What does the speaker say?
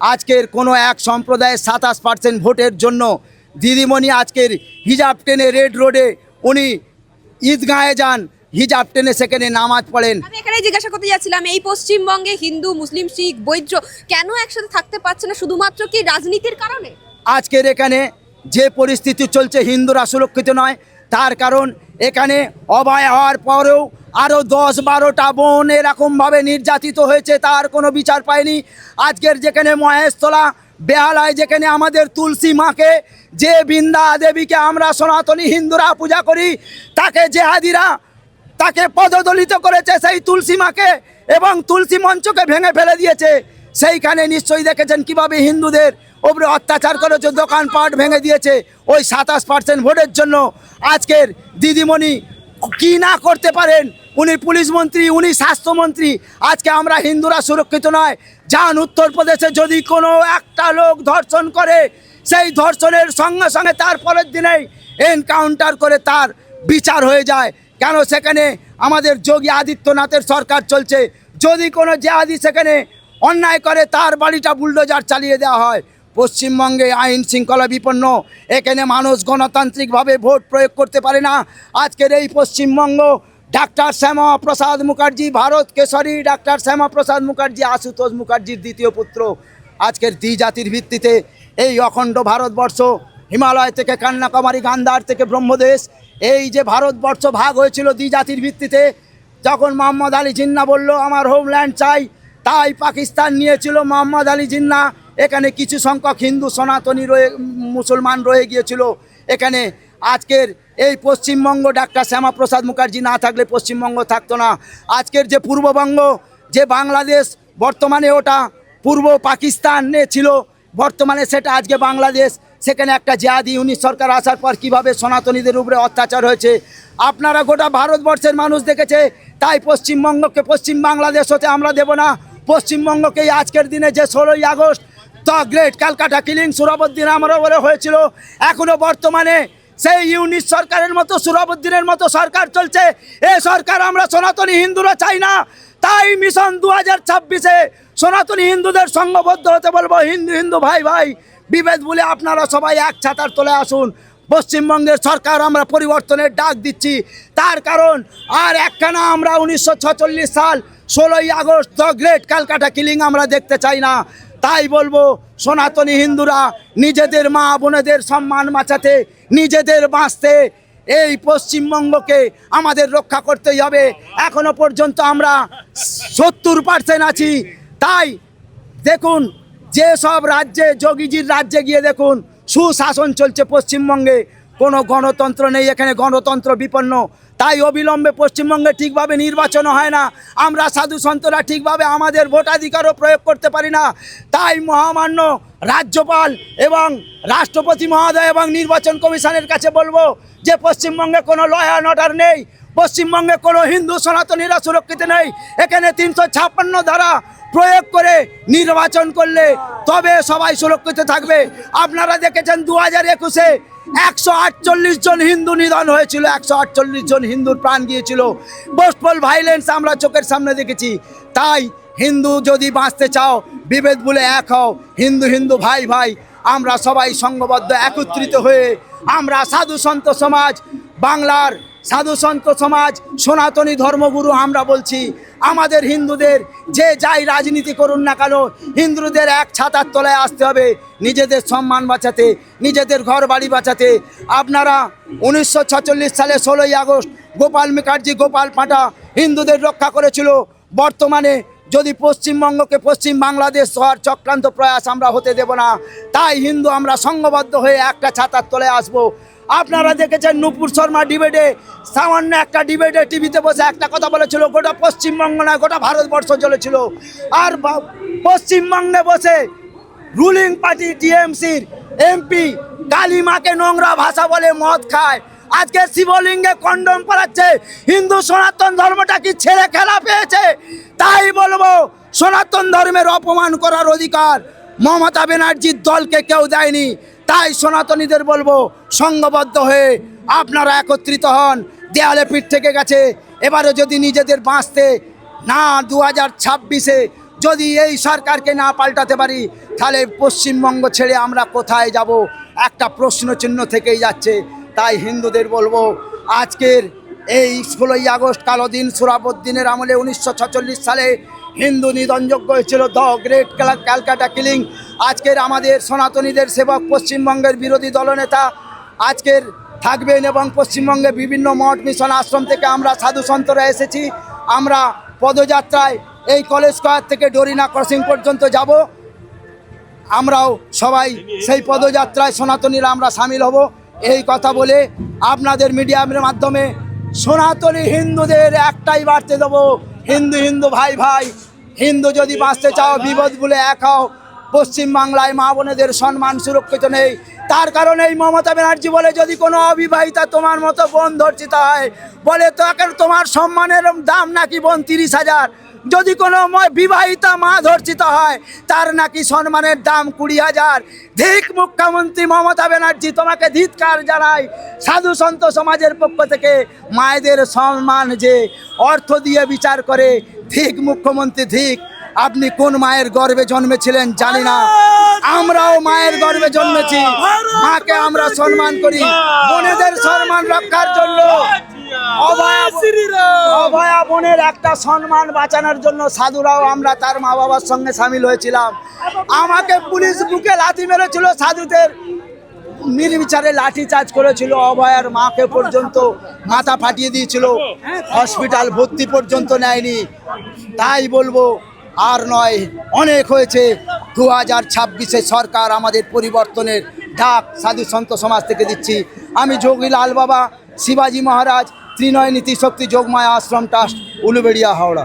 আজকের কোনো এক সম্প্রদায়ের সাতাশ পার্সেন্ট ভোটের জন্য দিদিমণি আজকের হিজাব টেনে রেড রোডে উনি ঈদগাহে যান হিজাব টেনে সেখানে নামাজ পড়েন। আমি এখানে জিজ্ঞাসা করতে যাচ্ছিলাম এই পশ্চিমবঙ্গে হিন্দু মুসলিম শিখ বৈদ্য কেন একসাথে থাকতে পারছে না? শুধুমাত্র কি রাজনীতির কারণে? আজকের এখানে যে পরিস্থিতি চলছে হিন্দুরা সুরক্ষিত নয় তার কারণ এখানে অভয় হওয়ার পরেও আরও দশ বারোটা বোন এরকমভাবে নির্যাতিত হয়েছে, তার কোনো বিচার পায়নি। আজকের যেখানে মহেশতলা, বেহালায় যেখানে আমাদের তুলসী মাকে, যে বৃন্দা দেবীকে আমরা সনাতনী হিন্দুরা পূজা করি, তাকে জেহাদিরা তাকে পদদলিত করেছে সেই তুলসী মাকে এবং তুলসী মঞ্চকে ভেঙে ফেলে দিয়েছে। সেইখানে নিশ্চয়ই দেখেছেন কীভাবে হিন্দুদের ওপরে অত্যাচার করেছে দোকানপাট ভেঙে দিয়েছে। ওই সাতাশ পার্সেন্ট ভোটের জন্য আজকের দিদিমণি কি না করতে পারেন? উনি পুলিশ মন্ত্রী, উনি স্বাস্থ্যমন্ত্রী আজকে আমরা হিন্দুরা সুরক্ষিত নয়। যান উত্তরপ্রদেশে যদি কোনো একটা লোক ধর্ষণ করে, সেই ধর্ষণের সঙ্গে সঙ্গে তার পরের দিনেই এনকাউন্টার করে তার বিচার হয়ে যায়। কেন সেখানে আমাদের যোগী আদিত্যনাথের সরকার চলছে? যদি কোনো জেহাদি সেখানে অন্যায় করে, তার বাড়িটা বুলডোজার চালিয়ে দেওয়া হয়। পশ্চিমবঙ্গে আইন শৃঙ্খলা বিপন্ন, এখানে মানুষ গণতান্ত্রিকভাবে ভোট প্রয়োগ করতে পারে না। আজকের এই পশ্চিমবঙ্গ, ডাক্তার শ্যামা প্রসাদ মুখার্জি, ভারত কেশরী, ডাক্তার শ্যামা প্রসাদ মুখার্জি, আশুতোষ মুখার্জির দ্বিতীয় পুত্র। আজকের দ্বি জাতির ভিত্তিতে এই অখণ্ড ভারতবর্ষ, হিমালয় থেকে কন্যাকুমারী, গান্ধার থেকে ব্রহ্মদেশ, এই যে ভারতবর্ষ ভাগ হয়েছিল দ্বি জাতির ভিত্তিতে, যখন মোহাম্মদ আলী জিন্না বলল, আমার হোমল্যান্ড চাই তাই পাকিস্তান নিয়েছিল মোহাম্মদ আলী জিন্না। এখানে কিছু সংখ্যক হিন্দু, সনাতনী রয়ে, মুসলমান রয়ে গিয়েছিল। এখানে আজকের এই পশ্চিমবঙ্গ ডাক্তার শ্যামাপ্রসাদ মুখার্জি না থাকলে পশ্চিমবঙ্গ থাকতো না। আজকের যে পূর্ববঙ্গ, যে বাংলাদেশ, বর্তমানে ওটা পূর্ব পাকিস্তানে ছিল, বর্তমানে সেটা আজকে বাংলাদেশ। সেখানে একটা জিয়াদি উনিশ সরকার আসার পর কীভাবে সনাতনীদের উপরে অত্যাচার হয়েছে। আপনারা গোটা ভারতবর্ষের মানুষ দেখেছে, তাই পশ্চিমবঙ্গকে পশ্চিম বাংলাদেশ হতে আমরা দেব না। পশ্চিমবঙ্গকে এই আজকের দিনে যে ষোলোই August the great Calcutta killing Surabuddin আমরা বলে হয়েছিল। এখনও বর্তমানে সেই ইউনিট সরকারের মতো, সুরাবুদ্দিনের মতো সরকার চলছে। এ সরকার আমরা সনাতনী হিন্দুরা চাই না। তাই মিশন দু হাজার ছাব্বিশে সনাতনী হিন্দুদের সঙ্গবদ্ধ হতে বলব। হিন্দু হিন্দু ভাই ভাই, বিভেদ বলে আপনারা সবাই এক ছাতার তলে আসুন। পশ্চিমবঙ্গের সরকার আমরা পরিবর্তনের ডাক দিচ্ছি। তার কারণ, আর একখানা আমরা উনিশশো সাল ষোলোই August the great Calcutta killing আমরা দেখতে চাই না। তাই বলব, সনাতনী হিন্দুরা নিজেদের মা বোনেদের সম্মান বাঁচাতে, নিজেদের বাঁচতে এই পশ্চিমবঙ্গকে আমাদের রক্ষা করতেই হবে। এখনও পর্যন্ত আমরা সত্তর পার্সেন্ট আছি। তাই দেখুন যে সব রাজ্যে, যোগীজির রাজ্যে গিয়ে দেখুন, সুশাসন চলছে পশ্চিমবঙ্গে। কোনো গণতন্ত্র নেই, এখানে গণতন্ত্র বিপন্ন। তাই অবিলম্বে পশ্চিমবঙ্গে ঠিকভাবে নির্বাচন হয় না। আমরা সাধু সন্তরা ঠিকভাবে আমাদের ভোটাধিকারও প্রয়োগ করতে পারি না। তাই মহামান্য রাজ্যপাল এবং রাষ্ট্রপতি মহোদয় এবং নির্বাচন কমিশনের কাছে বলব যে পশ্চিমবঙ্গে কোনো ল অ্যান্ড অর্ডার নেই। পশ্চিমবঙ্গে কোনো হিন্দু সনাতনীরা সুরক্ষিত নেই। এখানে তিনশো ছাপ্পান্ন ধারা প্রয়োগ করে নির্বাচন করলে তবে সবাই সুরক্ষিত থাকবে। আপনারা দেখেছেন দু হাজার একুশে একশো আটচল্লিশ জন হিন্দু নিধন হয়েছিল, একশো আটচল্লিশ জন হিন্দুর প্রাণ গিয়েছিল। বোস্টফল ভাইলেন্স আমরা চোখের সামনে দেখেছি। তাই হিন্দু যদি বাঁচতে চাও, বিভেদ বলে এক হও। হিন্দু হিন্দু, ভাই ভাই, আমরা সবাই সংঘবদ্ধ, একত্রিত হয়ে আমরা সাধু সন্ত সমাজ, বাংলার সাধু সন্ত সমাজ, সনাতনী ধর্মগুরু আমরা বলছি, আমাদের হিন্দুদের যে যাই রাজনীতি করুন না কেন, হিন্দুদের এক ছাতার তলায় আসতে হবে, নিজেদের সম্মান বাঁচাতে, নিজেদের ঘর বাড়ি বাঁচাতে। আপনারা উনিশশো সালে ষোলোই আগস্ট গোপাল মুখার্জি, গোপাল পাঁটা হিন্দুদের রক্ষা করেছিল, বর্তমানে যদি পশ্চিমবঙ্গকে পশ্চিম বাংলাদেশ হওয়ার চক্রান্ত প্রয়াস আমরা হতে দেব না, তাই হিন্দু আমরা সংঘবদ্ধ হয়ে একটা ছাতার তলে আসব। আপনারা দেখেছেন নুপুর শর্মা ডিবেটে, সামান্য একটা ডিবেটে টিভিতে বসে একটা কথা বলেছিল, গোটা পশ্চিমবঙ্গ না, গোটা ভারতবর্ষ চলেছিল আর পশ্চিমবঙ্গে বসে রুলিং পার্টি টিএমসির এমপি কালিমাকে নোংরা ভাষা বলে মদ খায় আজকে শিবলিঙ্গে কন্ডম পড়াচ্ছে হিন্দু সনাতন ধর্মটা কি ছেড়ে খেলা পেয়েছে? তাই বলব, সনাতন ধর্মের অপমান করার অধিকার মমতা ব্যানার্জির দলকে কেউ দেয়নি। তাই সনাতনীদের বলব সংঘবদ্ধ হয়ে আপনারা একত্রিত হন। দেয়ালে পিঠ থেকে গেছে। এবারে যদি নিজেদের বাঁচতে না দু হাজার ছাব্বিশে যদি এই সরকারকে না পাল্টাতে পারি, তাহলে পশ্চিমবঙ্গ ছেড়ে আমরা কোথায় যাব? একটা প্রশ্ন চিহ্ন থেকেই যাচ্ছে। তাই হিন্দুদের বলব, আজকের এই ষোলোই আগস্ট কালো দিন সুরাবুদ্দিনের আমলে উনিশশো ছেচল্লিশ সালে হিন্দু নিধনযোগ্য হয়েছিল দ গ্রেট ক্যালকাটা কিলিং। আজকের আমাদের সনাতনীদের সেবক পশ্চিমবঙ্গের বিরোধী দলনেতা আজকের থাকবেন এবং পশ্চিমবঙ্গে বিভিন্ন মঠ, মিশন, আশ্রম থেকে আমরা সাধু সন্তরা এসেছি। আমরা পদযাত্রায় এই কলেজ স্কোয়ার থেকে ডরিনা ক্রসিং পর্যন্ত যাব। আমরাও সবাই সেই পদযাত্রায় সনাতনীরা আমরা সামিল হব। এই কথা বলে আপনাদের মিডিয়ামের মাধ্যমে সনাতনী হিন্দুদের একটাই বাড়তে দেবো, হিন্দু হিন্দু ভাই ভাই, হিন্দু যদি বাঁচতে চাও, বিপদ বলে এক হও। পশ্চিমবাংলায় মা বোনেদের সম্মান সুরক্ষিত নেই। তার কারণে এই মমতা ব্যানার্জি বলে, যদি কোনো অবিবাহিতা তোমার মতো বোন ধর্ষিত হয়, বলে তো এখন তোমার সম্মানের দাম নাকি বোন তিরিশ হাজার? যদি কোনো বিবাহিতা মা ধর্ষিত হয় তার নাকি সম্মানের দাম কুড়ি হাজার। ধিক মুখ্যমন্ত্রী মমতা ব্যানার্জি তোমাকে ধিৎকার জানাই সাধু সন্ত সমাজের পক্ষ থেকে মায়েদের সম্মান যে অর্থ দিয়ে বিচার করে ধিক মুখ্যমন্ত্রী ধিক আপনি কোন মায়ের গর্বে জন্মেছিলেন জানি না। আমরাও মায়ের গর্বে জন্মেছি। মাকে আমরা সম্মান করি। বোনেদের সম্মান রক্ষার জন্য অভয়া অভয়া বোনের একটা সম্মান বাঁচানোর জন্য সাধুরাও আমরা তার মা বাবার সঙ্গে সামিল হয়েছিলাম। আমাকে পুলিশ বুকে লাথি মেরেছিল সাধুদের। নির্বিচারে লাঠি চার্জ করেছিল অভয়ার মাকে পর্যন্ত মাথা ফাটিয়ে দিয়েছিল। হসপিটাল ভর্তি পর্যন্ত নেয়নি। তাই বলব আর নয় অনেক হয়েছে। দু হাজার ছাব্বিশে সরকার আমাদের পরিবর্তনের ডাক সাধু সন্ত সমাজ থেকে দিচ্ছি। আমি যোগী লাল বাবা শিবাজি মহারাজ ত্রিনয় নীতি শক্তি যোগমায়া আশ্রম ট্রাস্ট উলুবেড়িয়া হাওড়া।